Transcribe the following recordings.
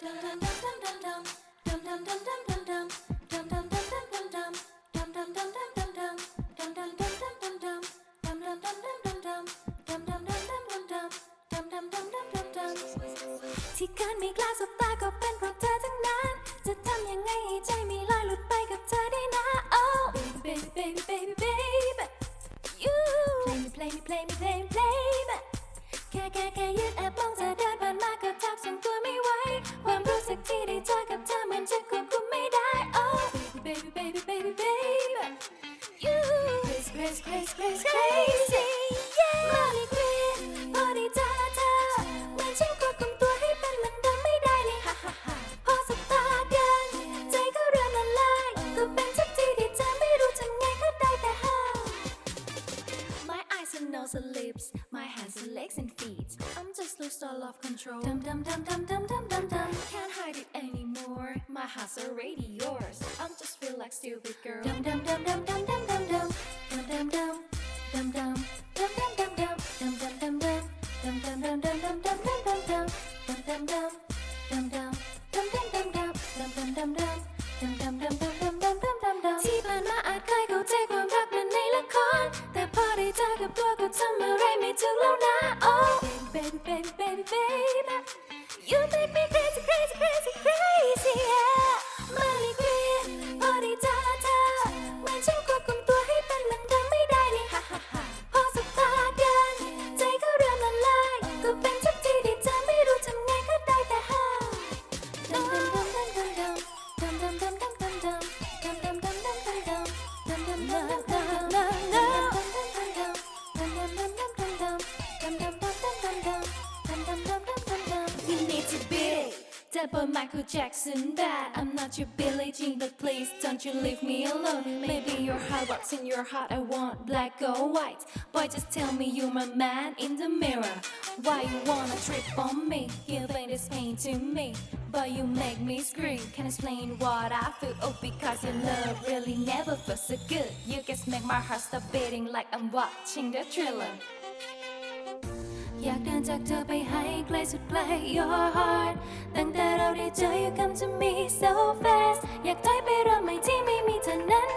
ที่เกินไม่กล้าสบตาก็เป็นเพราะเธอทั้งนั้น จะทำยังไงให้ใจไม่ลอยหลุดไปกับเธอได้นะ Oh baby baby baby baby baby you play me play me play me play crazy crazy crazy crazy crazy yeah มาดีกรีดพอดีเจอเธอเหมือนฉันควบคุมตัวให้เป็นเหมือนเดิมไม่ได้เลยฮ่าฮ่าฮ่าพอสบตากันใจก็เริ่มละลายก็เป็นทุกทีที่เธอไม่รู้จะไงก็ได้แต่ห้า My eyes and nose and lips, my hands and legs and feet. I'm just lost all of control. Dum dum dum dum dum dum dum dum. Can't hide it anymore. My heart's already yours. I'm just feel like stupid girl. Dum dum dum dum dum dum ที่ผ่านมาอาจเคยเข้าใจความรักเหมือนในละคร แต่พอได้เจอกับตัวก็ทำอะไรไม่ถูกแล้วนะ Oh baby baby baby baby you make me Double Michael Jackson bad I'm not your Billie Jean but please don't you leave me alone. Maybe your heart what's in your heart I want black or white. Boy just tell me you're my man in the mirror. Why you wanna trip on me? You Giving this pain to me But you make me scream. Can't explain what I feel Oh because your love really never feels so good. You just make my heart stop beating like I'm watching the thriller อยากเดินจากเธอไปให้ไกลสุดไกล your heart ตั้งแต่เราได้เจออยู่คำจะมี so fast อยากถอยไปเริ่มใหม่ที่ไม่มีเธอนั้น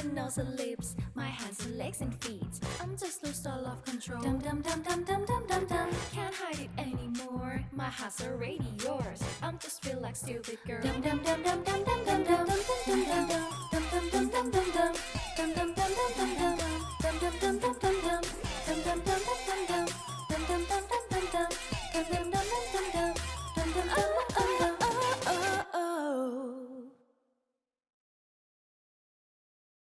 and nose and lips, my hands and legs and feet. I'm just lost all of control. Dum dum dum dum dum dum dum dum. Can't hide it anymore. My heart's already yours. I'm just feel like stupid girl. Dum dum dum dum dum